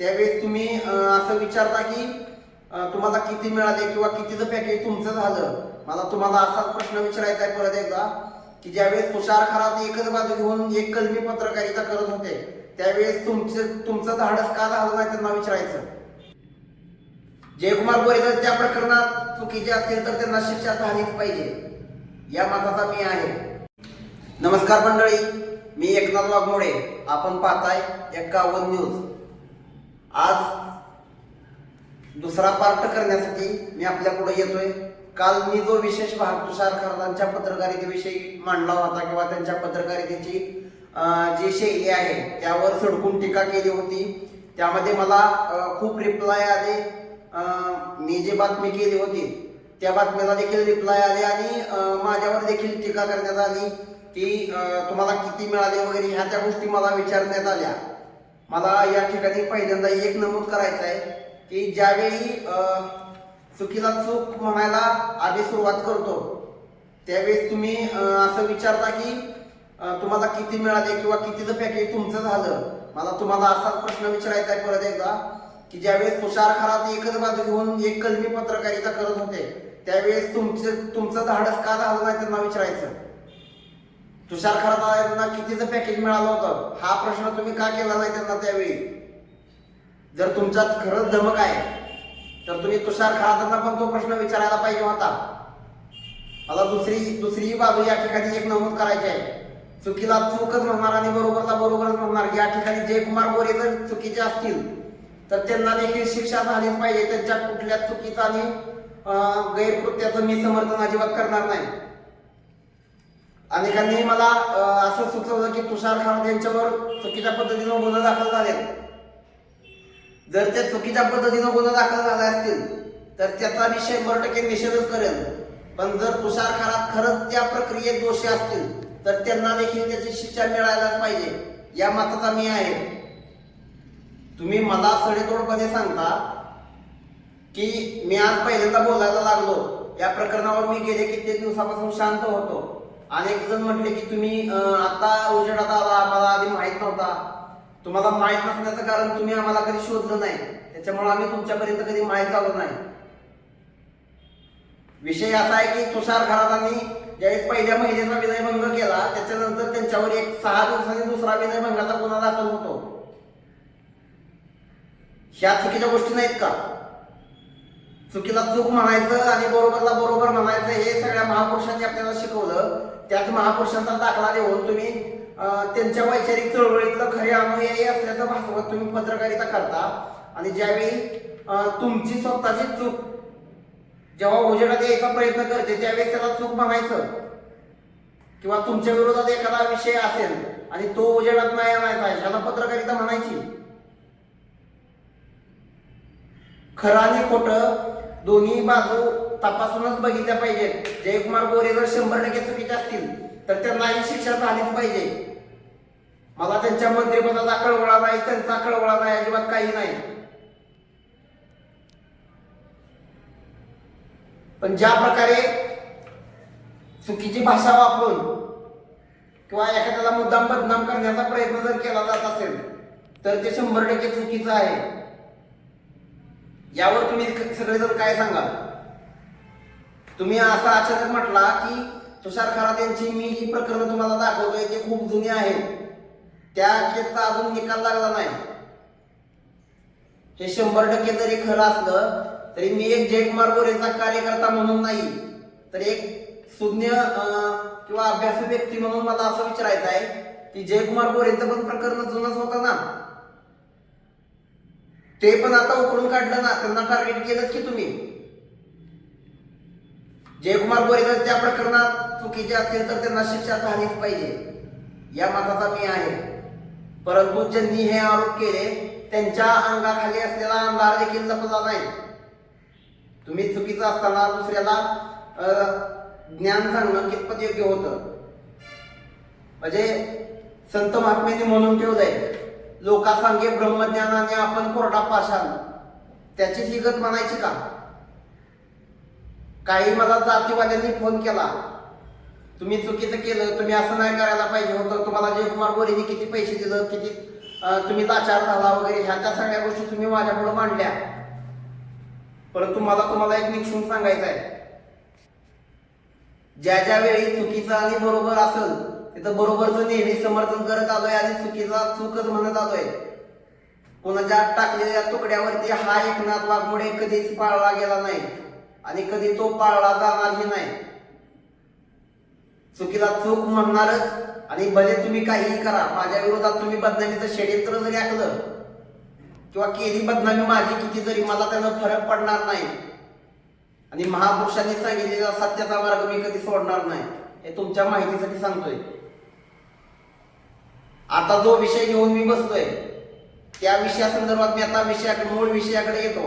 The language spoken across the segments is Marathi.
त्यावेळेस तुम्ही असं विचारता की तुम्हाला किती मिळाले किंवा कितीचं पॅकेज तुमचं झालं? मला तुम्हाला असाच प्रश्न विचारायचा आहे परत एकदा की ज्यावेळेस तुषार खरात एकच बाजू घेऊन एक कलमी पत्रकारिता करत होते त्यावेळेस तुमचं तुमचं धाडस का झालं नाही त्यांना विचारायचं? जयकुमार गोरे त्या प्रकरणात चुकीचे असतील तर त्यांना शिक्षा झालीच पाहिजे. या मताचा मी आहे. नमस्कार मंडळी मी एकनाथ वाघमोडे. आपण पाहताय एक्कावन्न न्यूज. आज दुसरा पार्ट करण्यासाठी मी आपल्या पुढे येतोय. काल मी जो विशेष भाग तुषार खरदांच्या पत्रकारितेविषयी मांडला होता किंवा त्यांच्या पत्रकारितेची जी शैली आहे त्यावर सडकून टीका केली होती. त्यामध्ये मला खूप रिप्लाय आले. मी जी बातमी केली होती त्या बातमीला देखील रिप्लाय आले आणि माझ्यावर देखील टीका करण्यात आली की तुम्हाला किती मिळाले वगैरे ह्या त्या गोष्टी मला विचारण्यात आल्या. मला या ठिकाणी पहिल्यांदा एक नमूद करायचं आहे की ज्यावेळी चुकीला चूक म्हणायला आधी सुरुवात करतो त्यावेळेस तुम्ही असं विचारता की तुम्हाला किती मिळाले किंवा कितीचं पॅकेज तुमचं झालं? मला तुम्हाला असाच प्रश्न विचारायचा आहे परत एकदा की ज्यावेळेस तुषार खरात एकच बाजू घेऊन एक कलमी पत्रकारिता करत होते त्यावेळेस तुमचं तुमचं धाडस का झालं नाही त्यांना विचारायचं? तुषार खरातांना कितीचं पॅकेज मिळालं होतं? हा प्रश्न तुम्ही का केला नाही त्यांना त्यावेळी? जर तुमच्यात खरंच धमक आहे तर तुम्ही तुषार खरातांना पण तो प्रश्न विचारायला पाहिजे होता. मला दुसरी दुसरी बाजू या ठिकाणी एक नमूद करायची आहे. चुकीला चूकच म्हणणार आणि बरोबरला बरोबरच म्हणणार. या ठिकाणी जयकुमार गोरे जर चुकीचे असतील तर त्यांना देखील शिक्षा झालीच पाहिजे. त्यांच्या कुठल्या चुकीचा आणि गैरकृत्याचं मी समर्थन अजिबात करणार नाही. अनेकांनी मला असं सुचवलं की तुषार खान यांच्यावर चुकीच्या पद्धतीनं गुन्हा दाखल झाले. जर ते चुकीच्या पद्धतीनं गुन्हा दाखल झाले असतील तर त्याचा मी शंभर टक्के निषेधच करेन. पण जर तुषार खानात खरंच त्या प्रक्रियेत दोषी असतील तर त्यांना देखील त्याची शिक्षा मिळायलाच पाहिजे. या मताचा मी आहे. तुम्ही मला सडेतोडपणे सांगता की मी आज पहिल्यांदा बोलायला लागलो. या प्रकरणावर मी गेले कित्येक दिवसापासून शांत होतो. अनेक जण म्हटले की तुम्ही आता उजेडात आला आम्हाला आधी माहीत नव्हता. तुम्हाला माहीत नसण्याचं कारण तुम्ही आम्हाला कधी शोधलं नाही. त्याच्यामुळे आम्ही तुमच्यापर्यंत कधी माहीत आलो नाही. विषय असा आहे की तुषार घरातांनी ज्यावेळेस पहिल्या महिलेचा विनयभंग केला त्याच्यानंतर त्यांच्यावर एक सहा दिवसांनी दुसरा विनयभंगाचा गुन्हा दाखल होतो. ह्या चुकीच्या गोष्टी नाहीत का? चुकीला चूक म्हणायचं आणि बरोबरला बरोबर म्हणायचं हे सगळ्या महापुरुषांनी आपल्याला शिकवलं. त्याच महापुरुषांचा दाखला देऊन तुम्ही त्यांच्या वैचारिक चळवळीतलं खरे अनुयायी असल्याचं भासवत तुम्ही पत्रकारिता करता. आणि ज्यावेळी तुमची स्वतःची चूक जेव्हा उजेडात यायचा प्रयत्न करते त्यावेळी त्याला चूक म्हणायचं. किंवा तुमच्या विरोधात एखादा विषय असेल आणि तो उजेडात नाही आणायचा आहे पत्रकारिता म्हणायची. खरं आणि खोटं दोन्ही बाजू तपासूनच बघितल्या पाहिजेत. जयकुमार गोरे जर शंभर टक्के चुकीचे असतील तर त्यांनाही शिक्षा झालीच पाहिजे. मला त्यांच्या मंत्रिपदाचा कळवळा नाही त्यांचा कळवळा नाही अजिबात काही नाही. पण ज्या प्रकारे चुकीची भाषा वापरून किंवा एखाद्याला मुद्दाम बदनाम करण्याचा प्रयत्न जर केला जात असेल तर ते शंभर टक्के चुकीचं आहे. यावर तुम्ही सगळेजण काय सांगाल? तुम्ही असा अचानक म्हटला की तुषार खरात यांची मी जी प्रकरण तुम्हाला दाखवतोय ते खूप जुनी आहेत. त्या केसचा अजून निकाल लागला नाही. हे शंभर टक्के जरी खरं असलं तरी मी एक जयकुमार गोरेचा कार्यकर्ता म्हणून नाही तर एक सुज्ञ किंवा अभ्यासू व्यक्ती म्हणून मला असं विचारायचं आहे की जयकुमार गोरेंचं पण प्रकरण जुनच होतं ना? ते पण आता उकळून काढलं ना त्यांना टार्गेट केलंच की तुम्ही. जयकुमार गोरे त्या प्रकरणात चुकीचे असतील तर त्यांना शिक्षा झालीच पाहिजे. या मताचा मी आहे. परंतु ज्यांनी हे आरोप केले त्यांच्या अंगाखाली असलेला अंधार देखील लपला नाही. तुम्ही चुकीचं असताना दुसऱ्याला ज्ञान सांगणं कितपत योग्य होतं? म्हणजे संत महात्म्यांनी म्हणून ठेवलंय लोका सांगे ब्रह्मज्ञानाने आपण कोरडा पाषाण. त्याची हिगत म्हणायची का? काही मला जातीवाद्यांनी फोन केला. तुम्ही चुकीचं केलं तुम्ही असं नाही करायला पाहिजे होतं. तुम्हाला जयकुमार गोरेने किती पैसे दिलं किती तुम्ही लाचार झाला वगैरे ह्या त्या सगळ्या गोष्टी तुम्ही माझ्यापुढे मांडल्या. परंतु मला तुम्हाला एक निक्षून सांगायचं आहे ज्या ज्या वेळी चुकीचं आणि बरोबर असेल तिथं बरोबरचं नेहमी समर्थन करत आलोय आणि चुकीचा चूकच म्हणत आलोय. कोणाच्या टाकलेल्या तुकड्यावरती हा एकनाथ वाघमोडे कधीच पाळला गेला नाही आणि कधी तो पाळला जाणारही नाही. चुकीला चूक म्हणणारच आणि भले तुम्ही काहीही करा माझ्या विरोधात तुम्ही बदनामीचं षडयंत्र जरी ऐकलं किंवा केली बदनामी माझी किती जरी मला त्यानं फरक पडणार नाही. आणि महापुरुषांनी सांगितलेला सत्याचा मार्ग मी कधी सोडणार नाही हे तुमच्या माहितीसाठी सांगतोय. आता जो विषय घेऊन मी बसतोय त्या विषयासंदर्भात मी आता विषयाकडे मूळ विषयाकडे येतो.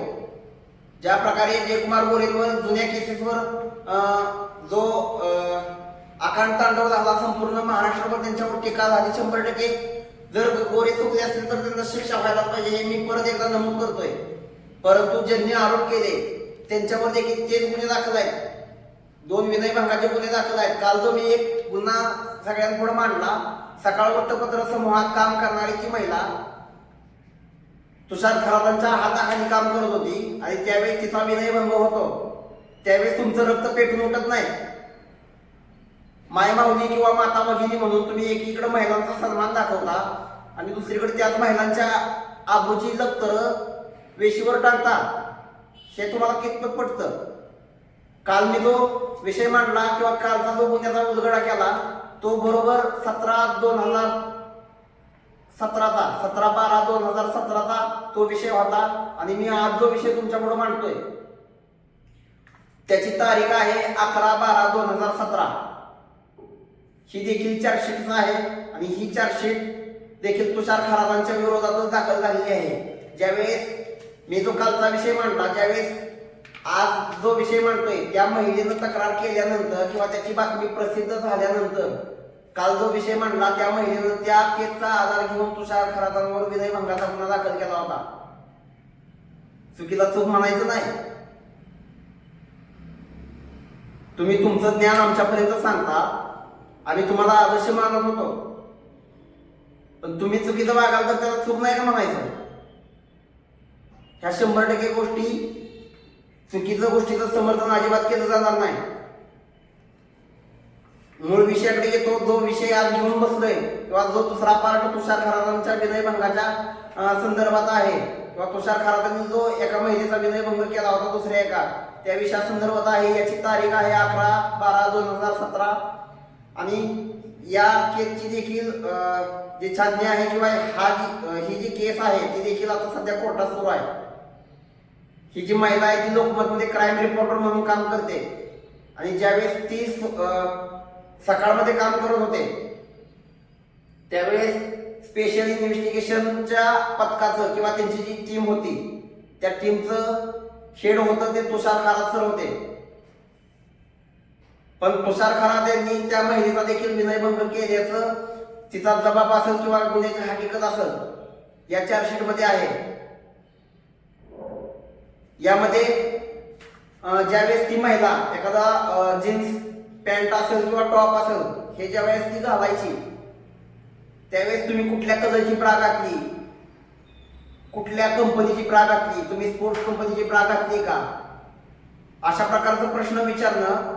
ज्या प्रकारे जयकुमार गोरेंवर जुन्या केसेसवर जो अं, तांडव झाला संपूर्ण महाराष्ट्रभर त्यांच्यावर टीका झाली शंभर टक्के. जर गोरे चुकले असतील तर त्यांना शिक्षा व्हायला पाहिजे हे मी परत एकदा नमूद करतोय. परंतु ज्यांनी आरोप केले त्यांच्यावर देखील तेच गुन्हे दाखल आहेत. दोन विनयभंगाचे गुन्हे दाखल आहेत. काल जो मी एक गुन्हा सगळ्यांपुढे मांडला सकाळ वृत्तपत्र समूहात काम करणारी ती महिला तुषार खरातांच्या हाताखाली काम करत होती आणि त्यावेळेस तिचा विनयभंग होतो. त्यावेळेस तुमचं रक्त पेटून उठत नाही. मायमावली किंवा माता भगिनी म्हणून तुम्ही एकीकडे महिलांचा सन्मान दाखवता आणि दुसरीकडे त्याच महिलांच्या आबूची लक्तर वेशीवर टाकता. हे तुम्हाला कितपत पटतं? काल मी जो विषय मांडला किंवा कालचा जो गुन्ह्याचा उलगडा केला तो बरोबर सतरा दोन हजार सतराचा सतरा बारा दोन हजार सतराचा तो विषय होता. आणि मी आज जो विषय तुमच्यापुढे मांडतोय त्याची तारीख आहे अकरा बारा दोन हजार सतरा. ही देखील चार्जशीट आहे आणि ही चार्जशीट देखील तुषार खराबांच्या विरोधातच दाखल झालेली आहे. ज्यावेळेस मी जो कालचा विषय मांडला ज्यावेळेस आज जो विषय मांडतोय त्या महिलेनं तक्रार केल्यानंतर किंवा त्याची बातमी प्रसिद्ध झाल्यानंतर काल जो विषय मांडला त्या महिलेनं त्या केसचा आधार घेऊन तुषार खराबांवर विनयभंगाचा गुन्हा दाखल केला होता. चुकीला चूक म्हणायचं नाही. तुम्ही तुमचं ज्ञान आमच्यापर्यंत सांगता आम्ही तुम्हाला आदर्श मानत होतो. पण तुम्ही चुकीचं वागाल तर त्याला चूक नाही का म्हणायचं? ह्या शंभर टक्के गोष्टी चुकीचं गोष्टीचं समर्थन अजिबात केलं जाणार नाही. मूळ विषयाकडे येतो जो विषय आज घेऊन बसलोय किंवा जो दुसरा पार्ट तुषार खरातांच्या विनयभंगाच्या संदर्भात आहे किंवा तुषार खरातांनी जो एका महिलेचा विनयभंग केला होता दुसऱ्या एका त्या विषया संदर्भात आहे याची तारीख आहे अकरा बारा दोन हजार सतरा. आणि या केसची देखील जी छाननी आहे किंवा हा जी ही जी केस आहे ती देखील आता सध्या कोर्टात सुरू आहे. ही जी महिला आहे ती लोकमतमध्ये क्राईम रिपोर्टर म्हणून काम करते. आणि ज्यावेळेस ती स- सकाळमध्ये काम करत होते त्यावेळेस स्पेशल इन्व्हेस्टिगेशनच्या पथकाचं किंवा त्यांची जी टीम होती त्या टीमचं हेड होतं ते तुषार खारात सर होते. पण तुषार खरात यांनी त्या महिलेचा देखील विनयभंग केल्याचं तिचा जबाब असेल किंवा गुन्ह्याची हकीकत असेल या चार्जशीटमध्ये आहे. यामध्ये ज्यावेळेस ती महिला एखादा जीन्स पॅन्ट असेल किंवा टॉप असेल हे ज्या वेळेस ती घालायची त्यावेळेस तुम्ही कुठल्या कलरची ब्रा घातली? कुठल्या कंपनीची ब्रा घातली? तुम्ही स्पोर्ट्स कंपनीची ब्रा घातली का? अशा प्रकारचा प्रश्न विचारणं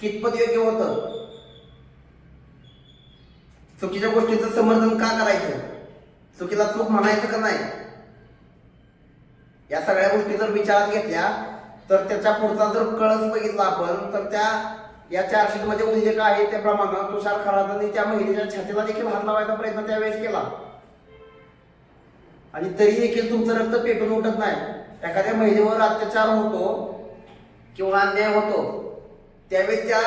कितपत योग्य होतं? चुकीच्या गोष्टीचं समर्थन का करायचं? चुकीला चूक म्हणायचं का नाही? या सगळ्या गोष्टी जर विचारात घेतल्या तर त्याच्या पुढचा जर कळस बघितला आपण तर त्या या चार्जशीटमध्ये उल्लेख आहे त्याप्रमाणे तुषार खरातांनी त्या महिलेच्या छातीला देखील हात लावायचा प्रयत्न त्यावेळेस केला. आणि तरी देखील तुमचं रक्त पेटून उठत नाही. एखाद्या महिलेवर अत्याचार होतो किंवा अन्याय होतो त्यावेळेस त्या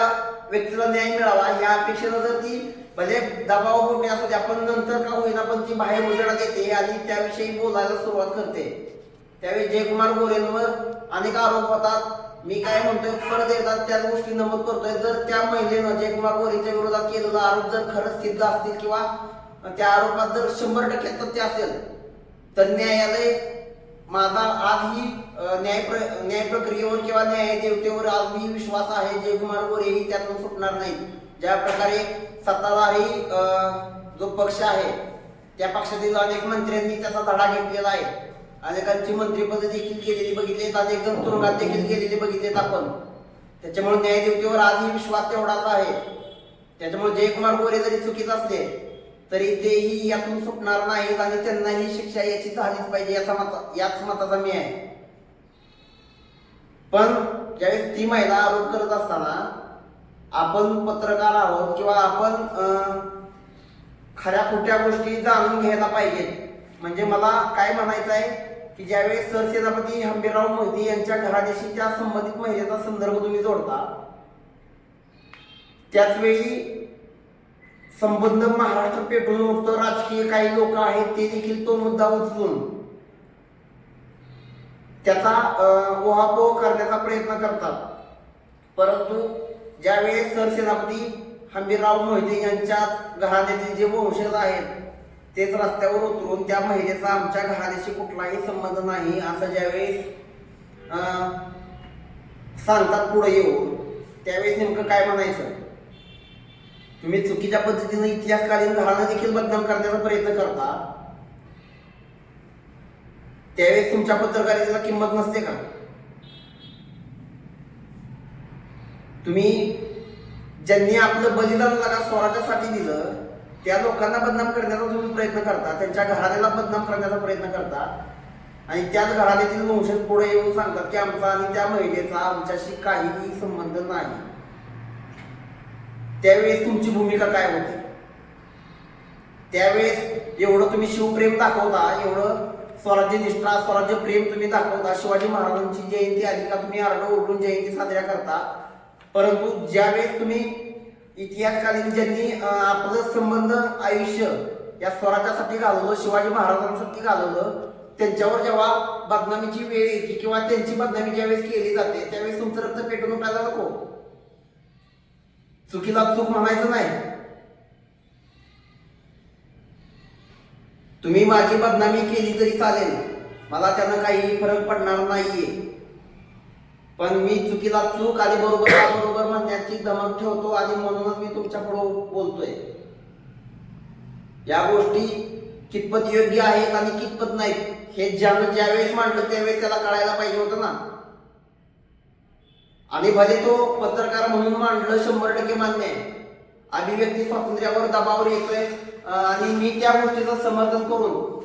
व्यक्तीला न्याय मिळावा या अपेक्षेनं जर ती भले दबाव पोटी असू दे आपण नंतर का होईना पण ती बाहेर उजेडात येते आणि त्याविषयी बोलायला सुरुवात करते. त्यावेळी जयकुमार गोरेंवर अनेक आरोप होतात. मी काय म्हणतोय परत येतात त्याच गोष्टी नमूद करतोय. जर त्या महिलेनं जयकुमार गोरेंच्या विरोधात केलेला आरोप जर खरंच सिद्ध असतील किंवा त्या आरोपात जर शंभर टक्के तथ्य असेल तर न्यायालय माझा आजही न्याय प्र न्याय प्रक्रियेवर किंवा न्याय देवतेवर आजही विश्वास आहे. जयकुमार गोरेही त्यातून सुटणार नाही. ज्या प्रकारे सत्ताधारी जो पक्ष आहे त्या पक्षातील अनेक मंत्र्यांनी त्याचा धडा घेतलेला आहे. अनेकांची मंत्रिपद देखील केलेली बघितले आहेत अनेक जण तुरुंगात देखील गेलेले बघितलेत आपण. त्याच्यामुळे न्यायदेवतेवर आजही विश्वास तेवढाच आहे. त्याच्यामुळे जयकुमार गोरे जरी चुकीत असले तरी तेही यातून सुटणार नाहीत आणि त्यांनाही शिक्षा याची झालीच पाहिजे याचा मत याच मताचा मी आहे. पण ज्यावेळेस ती महिला आरोप करत असताना आपण पत्रकार आहोत किंवा आपण खऱ्या खोट्या गोष्टी जाणून घ्यायला पाहिजेत. म्हणजे मला काय म्हणायचं आहे की ज्यावेळेस सरसेनापती हंबीरराव मोहिते यांच्या घराण्याशी त्या संबंधित महिलेचा संदर्भ तुम्ही जोडता त्याचवेळी संबंध महाराष्ट्र पेटून उठतो राजकीय काही लोक आहेत ते देखील तो मुद्दा उचलून त्याचा ओहापोह करण्याचा प्रयत्न करतात. परंतु ज्यावेळेस सरसेनापती हंबीरराव मोहिते यांच्या घराण्यातील जे वंशज आहेत तेच रस्त्यावर उतरून त्या महिलेचा आमच्या घराण्याशी कुठलाही संबंध नाही असं ज्यावेळेस सांगतात पुढे येऊन त्यावेळेस नेमकं काय म्हणायचं? तुम्ही चुकीच्या पद्धतीने इतिहासकालीन घराणं देखील बदनाम करण्याचा प्रयत्न करता. त्यावेळेस तुमच्या पत्रकारितेला किंमत नसते का? तुम्ही ज्यांनी आपलं बलिदान लगा स्वराज्यासाठी दिलं त्या लोकांना बदनाम करण्याचा तुम्ही प्रयत्न करता त्यांच्या घराण्याला बदनाम करण्याचा प्रयत्न करता आणि त्याच घराण्यातील वंशज पुढे येऊन सांगतात की आमचा आणि त्या महिलेचा आमच्याशी काहीही संबंध नाही. त्यावेळेस तुमची भूमिका काय होती? त्यावेळेस एवढं तुम्ही शिवप्रेम दाखवता एवढं स्वराज्य निष्ठा स्वराज्य प्रेम तुम्ही दाखवता शिवाजी महाराजांची जयंती आली का तुम्ही आरडं ओरडून जयंती साजऱ्या करता. परंतु ज्यावेळेस तुम्ही इतिहासकालीन ज्यांनी आपलं संबंध आयुष्य या स्वराज्यासाठी घालवलं शिवाजी महाराजांसाठी घालवलं त्यांच्यावर जेव्हा बदनामीची वेळ येते किंवा त्यांची बदनामी ज्यावेळेस केली जाते त्यावेळेस तुमचं रक्त पेटून उठायला नको. चुकीला चूक म्हणायचं नाही. तुम्ही माझी बदनामी केली तरी चालेल. मला त्यानं काही फरक पडणार नाहीये. पण मी चुकीला चूक आणि बरोबर बरोबर म्हणण्याची दमक ठेवतो आणि म्हणूनच मी तुमच्यापुढे बोलतोय. या गोष्टी कितपत योग्य आहेत आणि कितपत नाहीत हे ज्यानं ज्यावेळेस मांडलं त्यावेळेस त्याला कळायला पाहिजे होतं ना. आणि भले तो पत्रकार म्हणून मांडलं शंभर टक्के मान्य आहे. अभिव्यक्ती स्वातंत्र्यावर दबावर येतोय आणि मी त्या गोष्टीचं समर्थन करून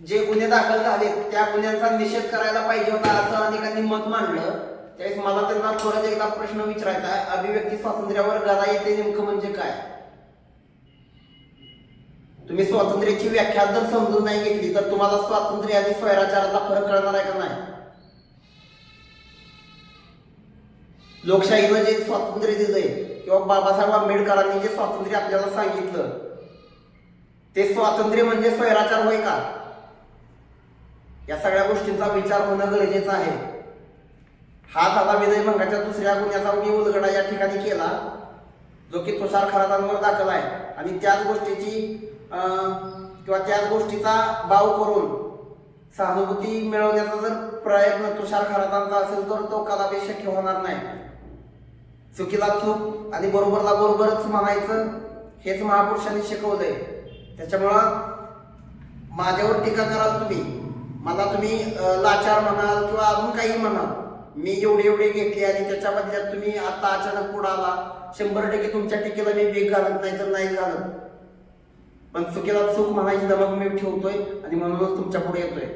जे गुन्हे दाखल झाले त्या गुन्ह्यांचा निषेध करायला पाहिजे होता असं अनेकांनी मत मांडलं. त्यावेळेस मला त्यांना परत एकदा प्रश्न विचारायचा आहे. अभिव्यक्ती स्वातंत्र्यावर गदा येते नेमकं म्हणजे काय? तुम्ही स्वातंत्र्याची व्याख्या जर समजून नाही घेतली तर तुम्हाला स्वातंत्र्य आणि स्वैराचाराचा फरक कळणार आहे का नाही? लोकशाहीनं जे स्वातंत्र्य दिलंय किंवा बाबासाहेब आंबेडकरांनी जे स्वातंत्र्य आपल्याला सांगितलं ते स्वातंत्र्य म्हणजे स्वैराचार होय का? या सगळ्या गोष्टींचा विचार होणं गरजेचं आहे. हा झाला विनय भंगाच्या दुसऱ्या गुन्ह्याचा मी उलगडा या ठिकाणी केला जो की तुषार खरातांवर दाखल आहे. आणि त्याच गोष्टीची किंवा त्याच गोष्टीचा बाव करून सहानुभूती मिळवण्याचा जर प्रयत्न तुषार खरातांचा असेल तर तो कदापि शक्य होणार नाही. चुकीला चूक आणि बरोबरला बरोबरच म्हणायचं हेच महापुरुषांनी शिकवलंय. त्याच्यामुळं माझ्यावर टीका कराल तुम्ही. मला तुम्ही लाचार म्हणाल किंवा अजून काही म्हणाल. मी एवढे एवढे घेतले आणि त्याच्या बदल्यात तुम्ही आता अचानक पुढे आला. शंभर टक्के तुमच्या टीकेला मी वेग घालत नाही तर नाही घालत. पण चुकीला चूक म्हणायची दमक मी ठेवतोय आणि म्हणूनच तुमच्यापुढे येतोय.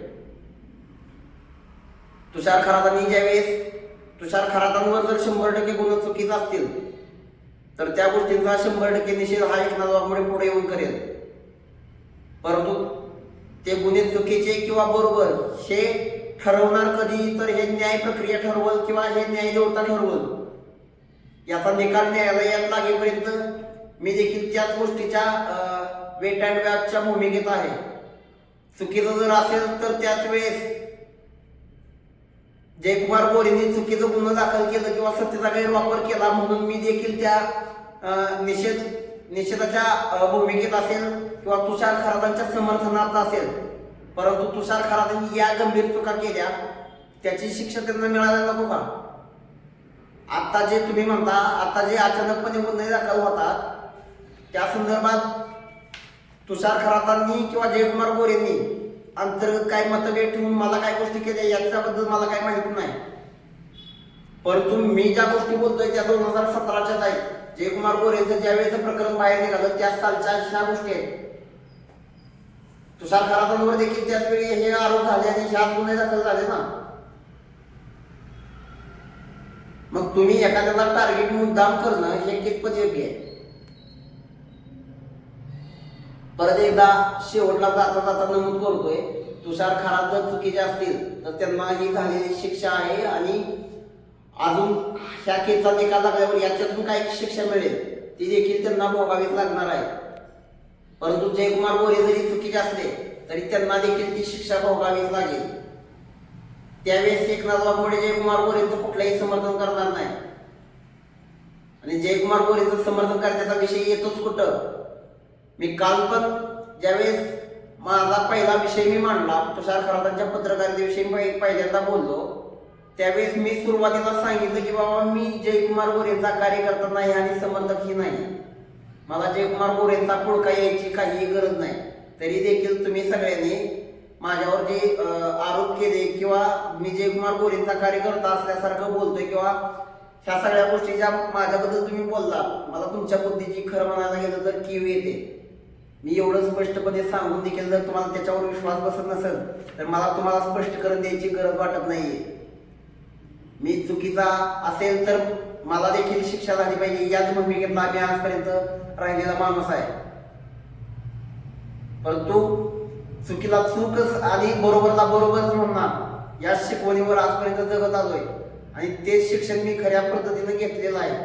तुषार खरातांनी ज्यावेळेस तुषार खरातांवर जर शंभर टक्के गुन्हे चुकीचे असतील तर त्या गोष्टींचा शंभर टक्के निषेध हा एकनाथ वाघमोडे पुढे येऊन करेल. परंतु ते गुन्हे चुकीचे किंवा बरोबर हे ठरवणार कधी तर हे न्याय प्रक्रिया ठरवल किंवा हे न्याय देवता ठरवल. याचा निकाल न्यायालयात लागेपर्यंत मी देखील त्याच गोष्टीच्या वेट अँड वॅपच्या भूमिकेत आहे. चुकीचं जर असेल तर त्याच वेळेस जयकुमार गोरेंनी चुकीचं गुन्हा दाखल केलं किंवा सत्तेचा गैरवापर केला म्हणून मी देखील त्या निषेध निषेधाच्या भूमिकेत असेल किंवा तुषार खरातांच्या समर्थनार्थ असेल. परंतु तुषार खरातांनी या गंभीर चुका केल्या त्याची शिक्षा त्यांना मिळायला नको का? आता जे तुम्ही म्हणता आता जे अचानकपणे गुन्हे दाखल होतात त्या संदर्भात तुषार खरातांनी किंवा जयकुमार गोरेंनी अंतर्गत काय मतभेद ठेवून मला काय गोष्टी केल्या याच्याबद्दल मला काय माहिती नाही. परंतु मी ज्या गोष्टी बोलतोय त्या दोन हजार सतराच्याच आहेत. जयकुमार गोरेचं ज्यावेळेचं प्रकरण बाहेर निघालं त्या सालच्या ह्या गोष्टी आहेत. तुषार खरातांवर देखील त्याच वेळी हे आरोप झाले आणि ह्यात गुन्हे दाखल झाले ना. मग तुम्ही एखाद्याला टार्गेट मुद्दाम करणं हे कितपत योग्य आहे? परत एकदा शेवटला जाता जाता नमूद करतोय तुषार खराब जर चुकीचे असतील तर त्यांना ही झालेली शिक्षा आहे आणि अजून ह्या केसचा निकाल लागल्यावर याच्यातून काय शिक्षा मिळेल ती देखील त्यांना भोगावीच लागणार आहे. परंतु जयकुमार गोरे जरी चुकीचे असले तरी त्यांना देखील ती शिक्षा भोगावीच लागेल. त्यावेळेस एकनाथ मोडे जयकुमार गोरेंचं कुठलंही समर्थन करणार नाही. आणि जयकुमार गोरेंचं समर्थन करण्याचा विषय येतोच कुठं? मी काल पण ज्यावेळेस माझा पहिला विषय मी मांडला तुषार खरातांच्या पत्रकारितेविषयी पहिल्यांदा बोललो त्यावेळेस मी सुरुवातीला सांगितलं की बाबा मी जयकुमार गोरेंचा कार्यकर्ता नाही आणि समर्थकही नाही. मला जयकुमार गोरेंचा पुळका यायची काहीही गरज नाही. तरी देखील तुम्ही सगळ्यांनी माझ्यावर जे आरोप केले किंवा मी जयकुमार गोरेंचा कार्यकर्ता असल्यासारखं बोलतोय किंवा ह्या सगळ्या गोष्टी ज्या माझ्याबद्दल तुम्ही बोलला मला तुमच्या बुद्धीची खरं म्हणायला गेलं तर कीव येते. मी एवढं स्पष्टपणे सांगून देखील जर तुम्हाला त्याच्यावर विश्वास बसत नसेल तर मला तुम्हाला स्पष्टीकरण द्यायची गरज वाटत नाहीये. मी चुकीचा असेल तर मला देखील शिक्षा झाली पाहिजे. याच भूमिकेत आम्ही आजपर्यंत राहिलेला माणूस आहे. परंतु चुकीला चूकच आणि बरोबरला बरोबरच म्हणणार या शिकवणीवर आजपर्यंत जगत आलोय. आणि तेच शिक्षण मी खऱ्या पद्धतीने घेतलेलं आहे.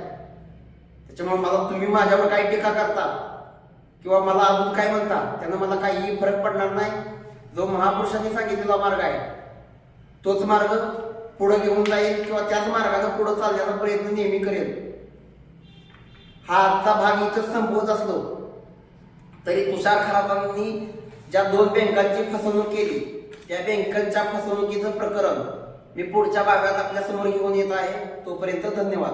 त्याच्यामुळे मला तुम्ही माझ्यावर काही टीका करता किंवा मला अजून काय म्हणता त्यानं मला काहीही फरक पडणार नाही. जो महापुरुषांनी सांगितलेला मार्ग आहे तोच मार्ग पुढे घेऊन जाईल किंवा त्याच मार्गाने पुढे चालण्याचा प्रयत्न नेहमी करेल. हा आजचा भाग इथं संपवत असलो तरी तुषार खरातांनी ज्या दोन बँकांची फसवणूक केली त्या बँकांच्या फसवणुकीचं प्रकरण मी पुढच्या भागात आपल्यासमोर घेऊन येत आहे. तोपर्यंत धन्यवाद.